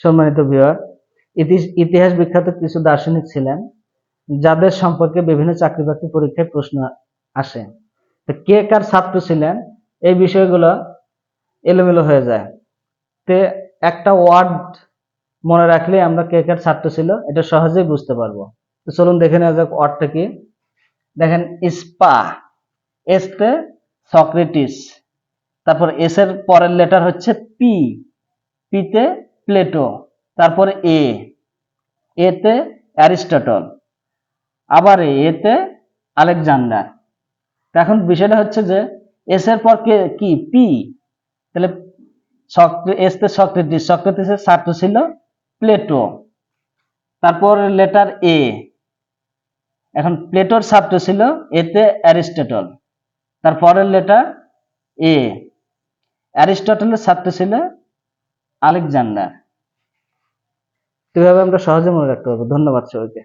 সম্মানিত বিহার ইতিহাস বিখ্যাত কিছু দার্শনিক ছিলেন, যাদের সম্পর্কে বিভিন্ন চাকরি বাকরি পরীক্ষায় প্রশ্ন আসে। তো কে কার ছাত্র ছিলেন, এই বিষয়গুলো এলোমেলো হয়ে যায়। তে একটা ওয়ার্ড মনে রাখলে আমরা কে কার ছাত্র ছিল, এটা সহজেই বুঝতে পারব। তো চলুন দেখে নেওয়া যাক ওয়ার্ডটা কি। দেখেন স্পা এসতে সক্রেটিস, তারপর এস এর পরের লেটার হচ্ছে পি। পিতে প্লেটো, তারপরে এ। এতে অ্যারিস্টটল, আবার এতে আলেকজান্ডার। এখন বিষয়টা হচ্ছে যে, এস এর পর কে, কি, পি? তাহলে এস তে সক্রেটিস সক্রেটিসের ছাত্র ছিল প্লেটো। তারপর লেটার এ। এখন প্লেটোর ছাত্র ছিল এতে অ্যারিস্টটল, তারপরের লেটার এ। অ্যারিস্টটলের ছাত্র ছিল আলেকজান্ডার। এভাবে আমরা সহজে মনে রাখতে পারব। ধন্যবাদ সবাইকে।